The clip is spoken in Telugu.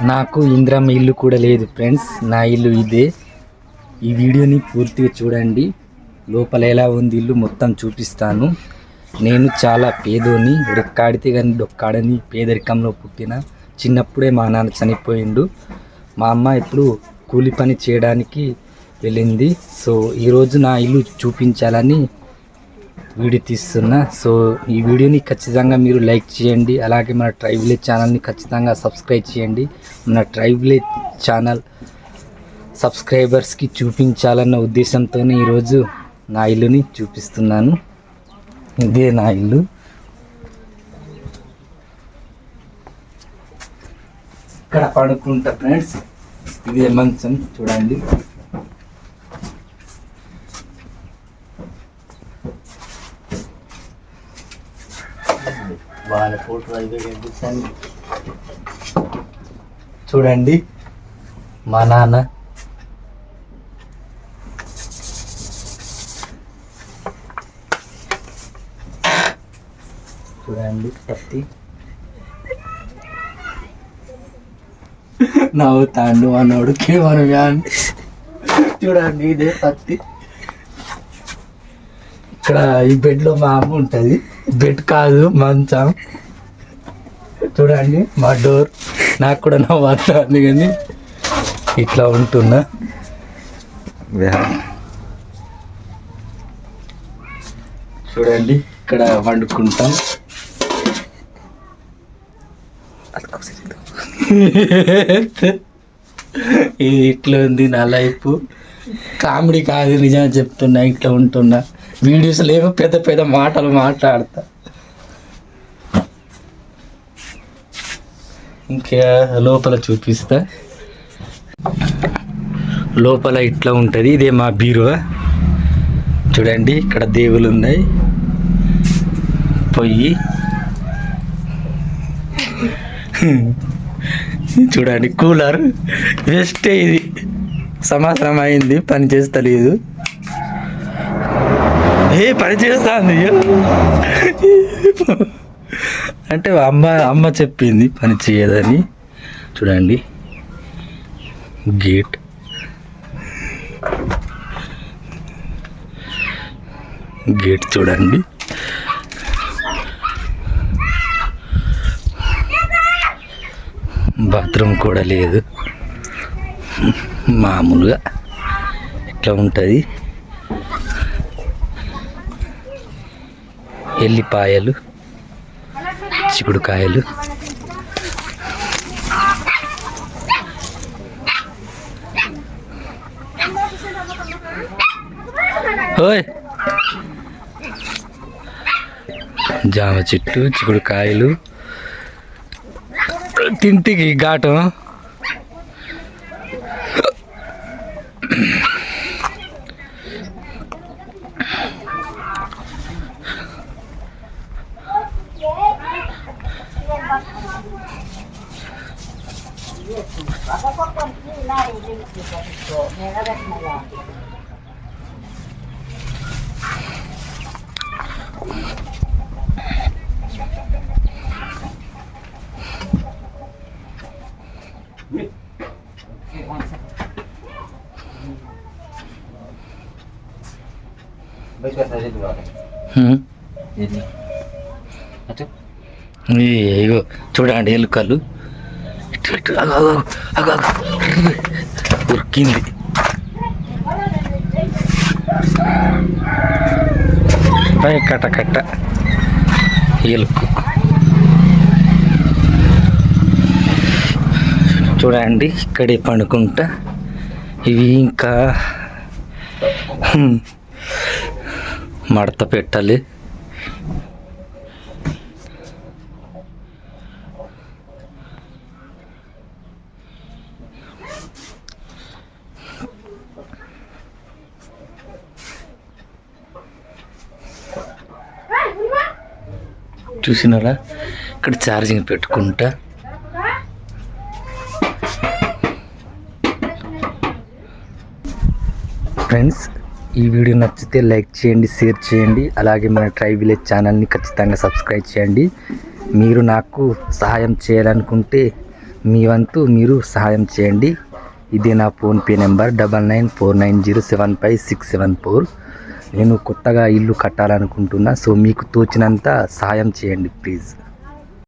నాకు ఇంద్రమ్మ ఇల్లు కూడా లేదు ఫ్రెండ్స్. నా ఇల్లు ఇదే. ఈ వీడియోని పూర్తిగా చూడండి. లోపల ఎలా ఉంది ఇల్లు మొత్తం చూపిస్తాను. నేను చాలా పేదోని రెక్కాడితే కానీ డొక్కాడని పేదరికంలో పుట్టిన. చిన్నప్పుడే మా నాన్న చనిపోయిండు. మా అమ్మ ఇప్పుడు కూలి పని చేయడానికి వెళ్ళింది. సో ఈరోజు నా ఇల్లు చూపించాలని వీడియో తీస్తున్నా. సో ఈ వీడియోని ఖచ్చితంగా మీరు లైక్ చేయండి. అలాగే మన ట్రైబ్ విలేజ్ ఛానల్ని ఖచ్చితంగా సబ్స్క్రైబ్ చేయండి. మన ట్రైబ్ విలేజ్ ఛానల్ సబ్స్క్రైబర్స్కి చూపించాలన్న ఉద్దేశంతో ఈరోజు నా ఇల్లుని చూపిస్తున్నాను. ఇదే నా ఇల్లు. ఇక్కడ పడుకుంటా ఫ్రెండ్స్. ఇదే మంచం చూడండి. వాళ్ళ ఫోటో అయితే కనిపిస్తాను చూడండి మా నాన్న. చూడండి పత్తి నవ్వుతాండు మనోడికి మనం చూడండి ఇదే పత్తి ఇక్కడ ఈ బెడ్లో మా అమ్మ ఉంటుంది. బెడ్ కాదు మంచం. చూడండి మా డోర్ నాకు కూడా నా వస్తుంది కానీ ఇట్లా ఉంటున్నా. చూడండి ఇక్కడ వండుకుంటాం. ఇది ఇట్లా ఉంది నా లైఫ్ కామెడీ కాదు నిజంగా చెప్తున్నా ఇట్లా ఉంటున్నా. వీడియోస్లో ఏమో పెద్ద పెద్ద మాటలు మాట్లాడతా. ఇంకా లోపల చూపిస్తా. లోపల ఇట్లా ఉంటుంది ఇదే మా బీరువా. చూడండి ఇక్కడ దేవులు ఉన్నాయి పొయ్యి. చూడండి కూలర్. జస్ట్ ఇది. సంవత్సరం అయింది పని చేస్తలేదు. ఏ పని చేస్తుంది? అంటే అమ్మ అమ్మ చెప్పింది పని చేయదని. చూడండి. గేట్. గేట్ చూడండి. బాత్రూమ్ కూడా లేదు. మామూలుగా ఇట్లా ఉంటుంది? ఎల్లిపాయలు చిక్కుడుకాయలు ఓయ్! జామ చెట్టు చిక్కుడుకాయలు తింటికి ఘాటం. హ్మ్. ఈ ఇగో చూడండి ఎలుకలు ఇటు ఇగో చూడండి ఎలుకలు. దొరికింది. ఉరికింది కట్ట కట్ట. ఎలుకు. చూడండి ఇక్కడే పండుకుంటా. ఇవి ఇంకా మడత పెట్టాలి. చూసినారా? ఇక్కడ ఛార్జింగ్ పెట్టుకుంటా. ఫ్రెండ్స్ ఈ వీడియో నచ్చితే లైక్ చేయండి షేర్ చేయండి. అలాగే మన ట్రై విలేజ్ ఛానల్ని ఖచ్చితంగా సబ్స్క్రైబ్ చేయండి. మీరు నాకు సహాయం చేయాలనుకుంటే మీ వంతు మీరు సహాయం చేయండి. ఇది నా PhonePe number double nine four nine zero seven five six seven four. నేను కొత్తగా ఇల్లు కట్టాలనుకుంటున్నా సో మీకు తోచినంత సాయం చేయండి ప్లీజ్